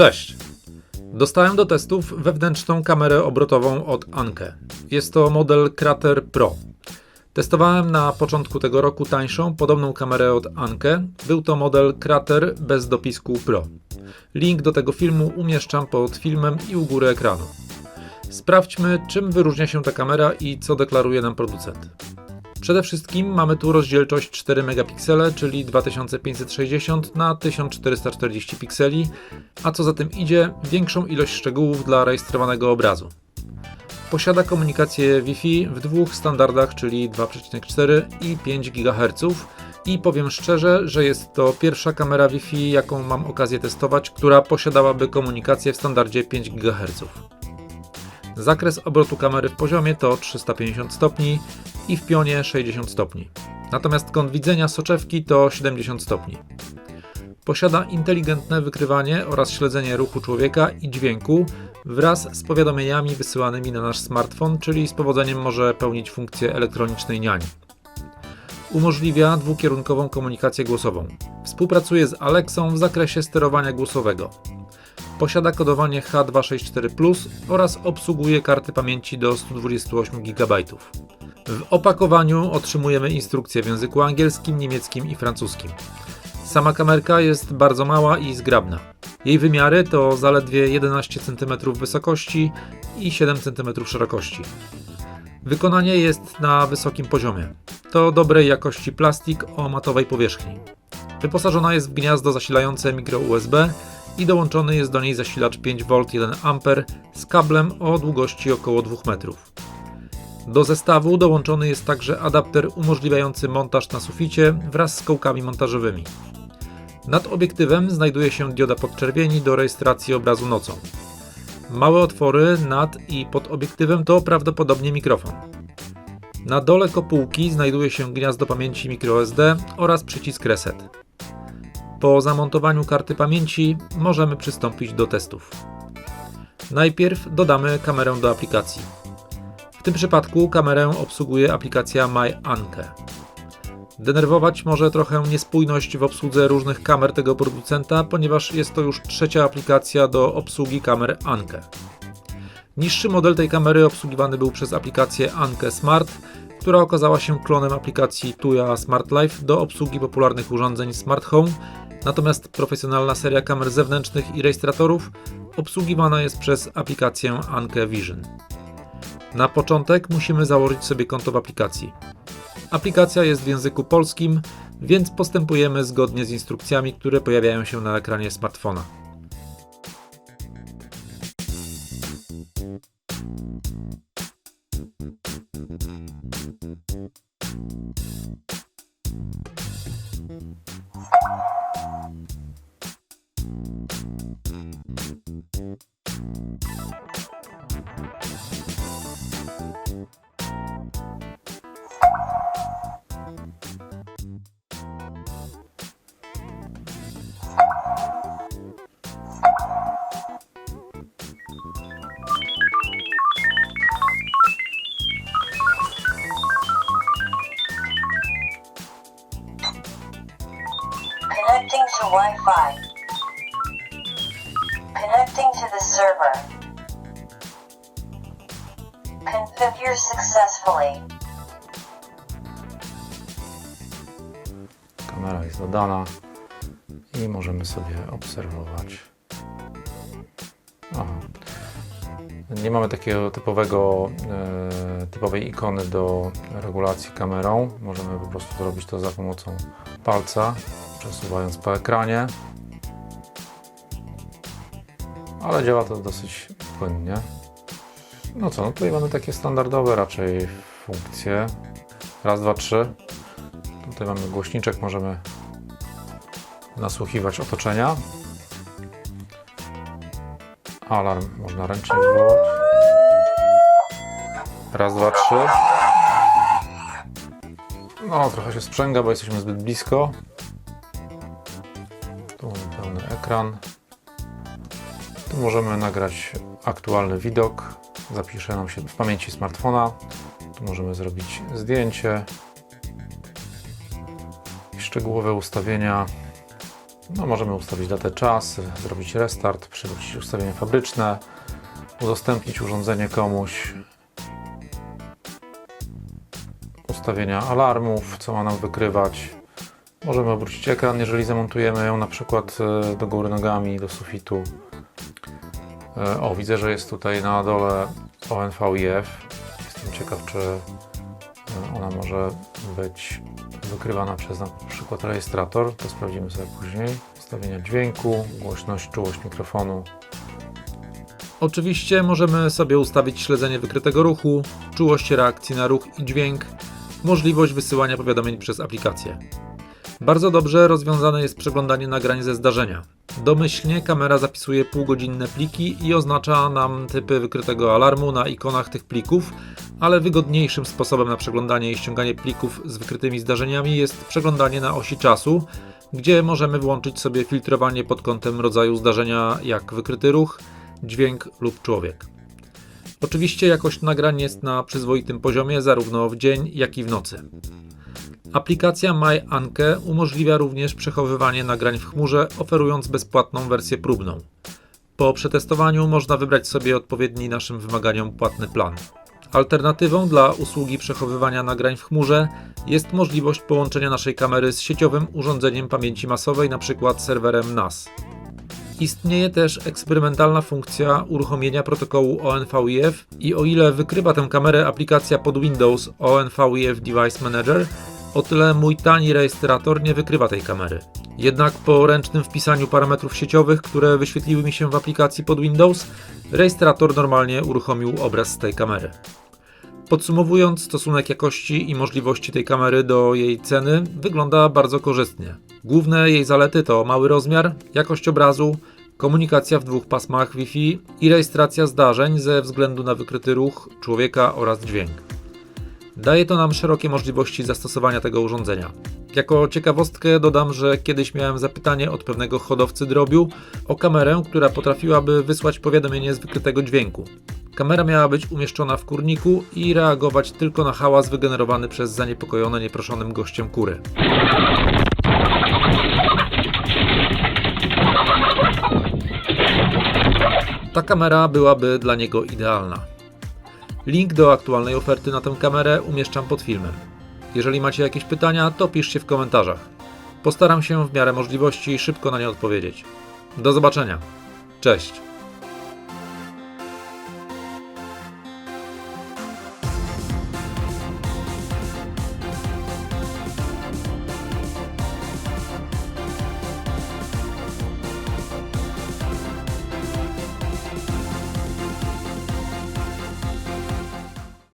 Cześć! Dostałem do testów wewnętrzną kamerę obrotową od Anke. Jest to model Krater Pro. Testowałem na początku tego roku tańszą, podobną kamerę od Anke. Był to model Krater bez dopisku Pro. Link do tego filmu umieszczam pod filmem i u góry ekranu. Sprawdźmy, czym wyróżnia się ta kamera i co deklaruje nam producent. Przede wszystkim mamy tu rozdzielczość 4 megapiksele, czyli 2560 na 1440 pikseli, a co za tym idzie, większą ilość szczegółów dla rejestrowanego obrazu. Posiada komunikację Wi-Fi w dwóch standardach, czyli 2,4 i 5 GHz. I powiem szczerze, że jest to pierwsza kamera Wi-Fi, jaką mam okazję testować, która posiadałaby komunikację w standardzie 5 GHz. Zakres obrotu kamery w poziomie to 350 stopni i w pionie 60 stopni. Natomiast kąt widzenia soczewki to 70 stopni. Posiada inteligentne wykrywanie oraz śledzenie ruchu człowieka i dźwięku wraz z powiadomieniami wysyłanymi na nasz smartfon, czyli z powodzeniem może pełnić funkcję elektronicznej niani. Umożliwia dwukierunkową komunikację głosową. Współpracuje z Alexą w zakresie sterowania głosowego. Posiada kodowanie H264 oraz obsługuje karty pamięci do 128 GB. W opakowaniu otrzymujemy instrukcje w języku angielskim, niemieckim i francuskim. Sama kamerka jest bardzo mała i zgrabna. Jej wymiary to zaledwie 11 cm wysokości i 7 cm szerokości. Wykonanie jest na wysokim poziomie. To dobrej jakości plastik o matowej powierzchni. Wyposażona jest w gniazdo zasilające mikro USB i dołączony jest do niej zasilacz 5V 1A z kablem o długości około 2 metrów. Do zestawu dołączony jest także adapter umożliwiający montaż na suficie wraz z kołkami montażowymi. Nad obiektywem znajduje się dioda podczerwieni do rejestracji obrazu nocą. Małe otwory nad i pod obiektywem to prawdopodobnie mikrofon. Na dole kopułki znajduje się gniazdo pamięci microSD oraz przycisk reset. Po zamontowaniu karty pamięci możemy przystąpić do testów. Najpierw dodamy kamerę do aplikacji. W tym przypadku kamerę obsługuje aplikacja MyAnke. Denerwować może trochę niespójność w obsłudze różnych kamer tego producenta, ponieważ jest to już trzecia aplikacja do obsługi kamer Anke. Niższy model tej kamery obsługiwany był przez aplikację Anke Smart, która okazała się klonem aplikacji Tuya Smart Life do obsługi popularnych urządzeń Smart Home, natomiast profesjonalna seria kamer zewnętrznych i rejestratorów obsługiwana jest przez aplikację Anke Vision. Na początek musimy założyć sobie konto w aplikacji. Aplikacja jest w języku polskim, więc postępujemy zgodnie z instrukcjami, które pojawiają się na ekranie smartfona. Wi-Fi. Connecting to the server. Configure successfully. Kamera jest dodana i możemy sobie obserwować. Aha. Nie mamy takiego typowego, e, typowej ikony do regulacji kamerą. Możemy po prostu zrobić to za pomocą palca, przesuwając po ekranie. Ale działa to dosyć płynnie. No co, no tutaj mamy takie standardowe raczej funkcje. Raz, dwa, trzy. Tutaj mamy głośniczek, możemy nasłuchiwać otoczenia. Alarm można ręcznie wywołać. Raz, dwa, trzy. No, trochę się sprzęga, bo jesteśmy zbyt blisko. Ekran. Tu możemy nagrać aktualny widok. Zapisze nam się w pamięci smartfona. Tu możemy zrobić zdjęcie. Szczegółowe ustawienia. No, możemy ustawić datę czas, zrobić restart, przywrócić ustawienia fabryczne, udostępnić urządzenie komuś, ustawienia alarmów, co ma nam wykrywać. Możemy obrócić ekran, jeżeli zamontujemy ją na przykład e, do góry nogami, do sufitu. E, O, widzę, że jest tutaj na dole ONVIF. Jestem ciekaw, czy e, ona może być wykrywana przez na przykład rejestrator. To sprawdzimy sobie później. Ustawienia dźwięku, głośność, czułość mikrofonu. Oczywiście możemy sobie ustawić śledzenie wykrytego ruchu, czułość reakcji na ruch i dźwięk, możliwość wysyłania powiadomień przez aplikację. Bardzo dobrze rozwiązane jest przeglądanie nagrań ze zdarzenia. Domyślnie kamera zapisuje półgodzinne pliki i oznacza nam typy wykrytego alarmu na ikonach tych plików, ale wygodniejszym sposobem na przeglądanie i ściąganie plików z wykrytymi zdarzeniami jest przeglądanie na osi czasu, gdzie możemy włączyć sobie filtrowanie pod kątem rodzaju zdarzenia jak wykryty ruch, dźwięk lub człowiek. Oczywiście jakość nagrań jest na przyzwoitym poziomie zarówno w dzień, jak i w nocy. Aplikacja MyAnke umożliwia również przechowywanie nagrań w chmurze, oferując bezpłatną wersję próbną. Po przetestowaniu można wybrać sobie odpowiedni naszym wymaganiom płatny plan. Alternatywą dla usługi przechowywania nagrań w chmurze jest możliwość połączenia naszej kamery z sieciowym urządzeniem pamięci masowej, np. serwerem NAS. Istnieje też eksperymentalna funkcja uruchomienia protokołu ONVIF i o ile wykrywa tę kamerę aplikacja pod Windows ONVIF Device Manager, o tyle mój tani rejestrator nie wykrywa tej kamery. Jednak po ręcznym wpisaniu parametrów sieciowych, które wyświetliły mi się w aplikacji pod Windows, rejestrator normalnie uruchomił obraz z tej kamery. Podsumowując, stosunek jakości i możliwości tej kamery do jej ceny wygląda bardzo korzystnie. Główne jej zalety to mały rozmiar, jakość obrazu, komunikacja w dwóch pasmach Wi-Fi i rejestracja zdarzeń ze względu na wykryty ruch człowieka oraz dźwięk. Daje to nam szerokie możliwości zastosowania tego urządzenia. Jako ciekawostkę dodam, że kiedyś miałem zapytanie od pewnego hodowcy drobiu o kamerę, która potrafiłaby wysłać powiadomienie z wykrytego dźwięku. Kamera miała być umieszczona w kurniku i reagować tylko na hałas wygenerowany przez zaniepokojone nieproszonym gościem kury. Ta kamera byłaby dla niego idealna. Link do aktualnej oferty na tę kamerę umieszczam pod filmem. Jeżeli macie jakieś pytania, to piszcie w komentarzach. Postaram się w miarę możliwości szybko na nie odpowiedzieć. Do zobaczenia. Cześć.